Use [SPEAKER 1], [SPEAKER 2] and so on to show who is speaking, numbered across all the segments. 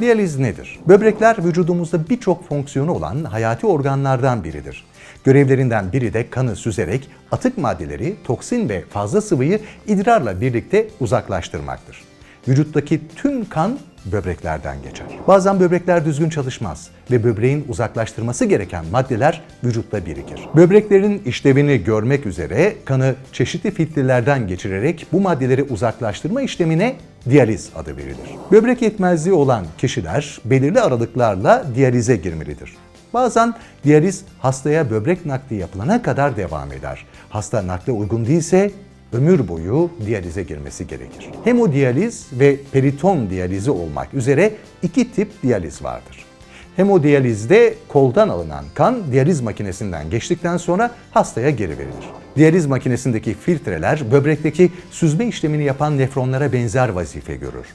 [SPEAKER 1] Diyaliz nedir? Böbrekler vücudumuzda birçok fonksiyonu olan hayati organlardan biridir. Görevlerinden biri de kanı süzerek atık maddeleri, toksin ve fazla sıvıyı idrarla birlikte uzaklaştırmaktır. Vücuttaki tüm kan böbreklerden geçer. Bazen böbrekler düzgün çalışmaz ve böbreğin uzaklaştırması gereken maddeler vücutta birikir. Böbreklerin işlevini görmek üzere kanı çeşitli filtrelerden geçirerek bu maddeleri uzaklaştırma işlemine diyaliz adı verilir. Böbrek yetmezliği olan kişiler belirli aralıklarla diyalize girmelidir. Bazen diyaliz hastaya böbrek nakli yapılana kadar devam eder. Hasta nakle uygun değilse ömür boyu diyalize girmesi gerekir. Hemodiyaliz ve periton diyalizi olmak üzere iki tip diyaliz vardır. Hemodiyalizde koldan alınan kan diyaliz makinesinden geçtikten sonra hastaya geri verilir. Diyaliz makinesindeki filtreler böbrekteki süzme işlemini yapan nefronlara benzer vazife görür.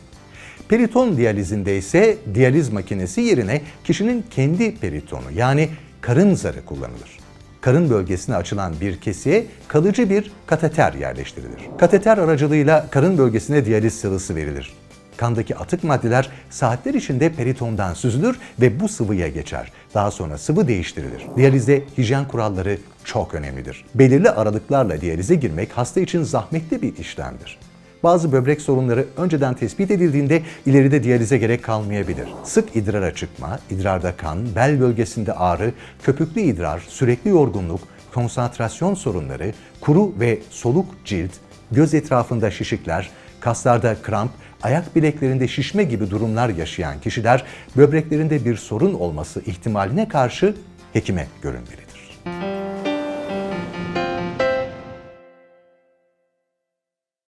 [SPEAKER 1] Periton diyalizinde ise diyaliz makinesi yerine kişinin kendi peritonu yani karın zarı kullanılır. Karın bölgesine açılan bir kesiye kalıcı bir kateter yerleştirilir. Kateter aracılığıyla karın bölgesine diyaliz sıvısı verilir. Kandaki atık maddeler saatler içinde peritondan süzülür ve bu sıvıya geçer. Daha sonra sıvı değiştirilir. Diyalizde hijyen kuralları çok önemlidir. Belirli aralıklarla diyalize girmek hasta için zahmetli bir işlemdir. Bazı böbrek sorunları önceden tespit edildiğinde ileride diyalize gerek kalmayabilir. Sık idrara çıkma, idrarda kan, bel bölgesinde ağrı, köpüklü idrar, sürekli yorgunluk, konsantrasyon sorunları, kuru ve soluk cilt, göz etrafında şişikler, kaslarda kramp, ayak bileklerinde şişme gibi durumlar yaşayan kişiler böbreklerinde bir sorun olması ihtimaline karşı hekime görünmelidir.